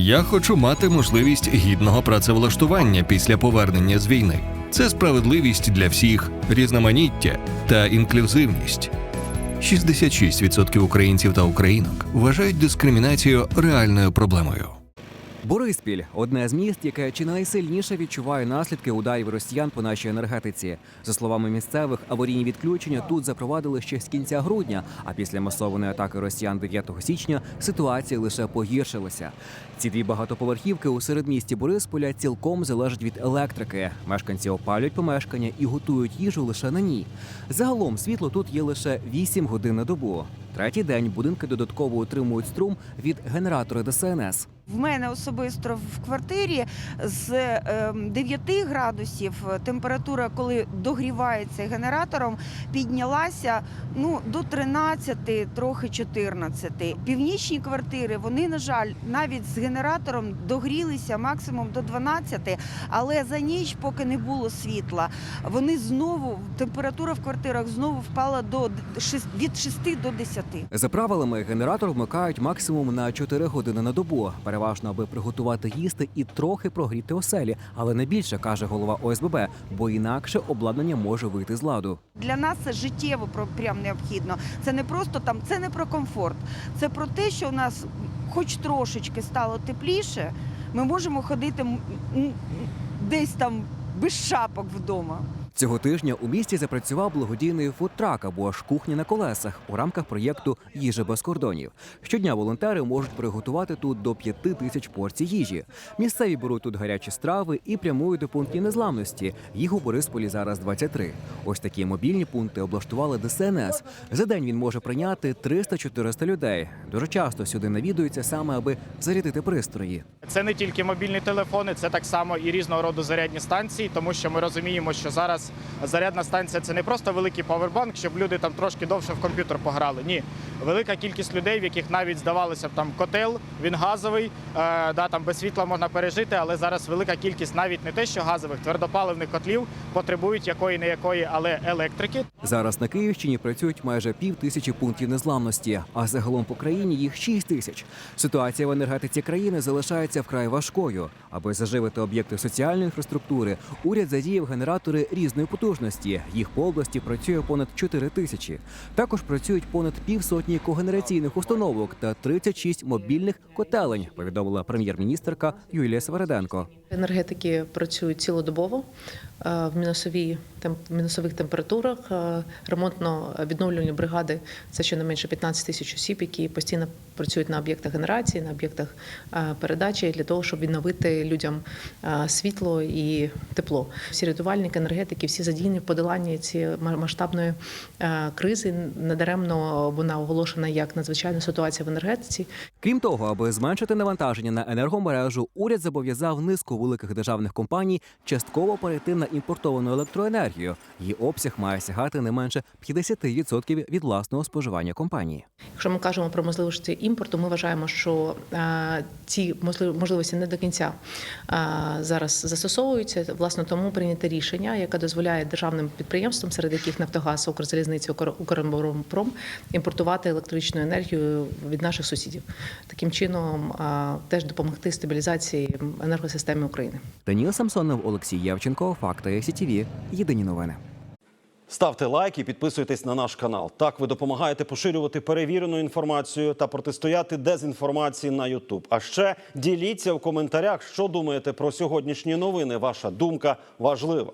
Я хочу мати можливість гідного працевлаштування після повернення з війни. Це справедливість для всіх, різноманіття та інклюзивність. 66% українців та українок вважають дискримінацію реальною проблемою. Бориспіль одне з міст, яке чи найсильніше відчуває наслідки ударів росіян по нашій енергетиці. За словами місцевих, аварійні відключення тут запровадили ще з кінця грудня. А після масованої атаки росіян 9 січня ситуація лише погіршилася. Ці дві багатоповерхівки у середмісті Борисполя цілком залежать від електрики. Мешканці опалюють помешкання і готують їжу лише на ній. Загалом світло тут є лише 8 годин на добу. Третій день будинки додатково отримують струм від генератора ДСНС. В мене особисто в квартирі з ем, 9 градусів температура, коли догрівається генератором, піднялася ну до 13, трохи 14. Північні квартири вони, на жаль, навіть з генератором догрілися максимум до 12, але за ніч, поки не було світла, вони знову температура в квартирах знову впала до від 6 до 10. За правилами, генератор вмикають максимум на 4 години на добу, переважно аби приготувати їсти і трохи прогріти оселі, але не більше каже голова ОСББ, бо інакше обладнання може вийти з ладу. Для нас це життєво прям необхідно. Це не просто там, це не про комфорт. Це про те, що у нас хоч трошечки стало тепліше, ми можемо ходити десь там без шапок вдома. Цього тижня у місті запрацював благодійний фудтрак або ж кухня на колесах у рамках проєкту Їжа без кордонів. Щодня волонтери можуть приготувати тут до п'яти тисяч порцій їжі. Місцеві беруть тут гарячі страви і прямують до пунктів незламності. Їх у Борисполі зараз 23. Ось такі мобільні пункти облаштували ДСНС. За день він може прийняти 300-400 людей. Дуже часто сюди навідуються саме аби зарядити пристрої. Це не тільки мобільні телефони, це так само і різного роду зарядні станції, тому що ми розуміємо, що зараз зарядна станція це не просто великий павербанк, щоб люди там трошки довше в комп'ютер пограли. Ні, велика кількість людей, в яких навіть здавалося б там котел, він газовий, е, да там без світла можна пережити, але зараз велика кількість навіть не те, що газових твердопаливних котлів потребують якої не якої, але електрики. Зараз на Київщині працюють майже пів тисячі пунктів незламності, а загалом по країні їх 6 тисяч. Ситуація в енергетиці країни залишається вкрай важкою. Аби заживити об'єкти соціальної інфраструктури, уряд задіяв генератори різної потужності. Їх по області працює понад 4 тисячі. Також працюють понад півсотні когенераційних установок та 36 мобільних котелень. Повідомила прем'єр-міністерка Юлія Свереденко. Енергетики працюють цілодобово е, в мінусовій в мінусових температурах. Е, Ремонтно-відновлювальні бригади це щонайменше 15 тисяч осіб, які постійно працюють на об'єктах генерації, на об'єктах е, передачі для того, щоб відновити людям світло і тепло. Всі рятувальники, енергетики, всі задіяні в подоланні цієї масштабної е, кризи. Надаремно вона оголошена як надзвичайна ситуація в енергетиці. Крім того, аби зменшити навантаження на енергомережу, уряд зобов'язав низку великих державних компаній частково перейти на імпортовану електроенергію. Її обсяг має сягати не менше 50% від власного споживання компанії. Якщо ми кажемо про можливості імпорту, ми вважаємо, що е, ці можлив- можливості не до кінця е, зараз застосовуються. Власне, тому прийнято рішення, яке дозволяє державним підприємствам, серед яких Нафтогаз, Укрзалізниця, Укр- Укроборонпром, імпортувати електричну енергію від наших сусідів. Таким чином е, теж допомогти стабілізації енергосистеми України. Даніл Самсонов, Олексій Євченко, Факти СІТВ. Єдині новини. Ставте лайк і підписуйтесь на наш канал. Так ви допомагаєте поширювати перевірену інформацію та протистояти дезінформації на YouTube. А ще діліться в коментарях, що думаєте про сьогоднішні новини. Ваша думка важлива.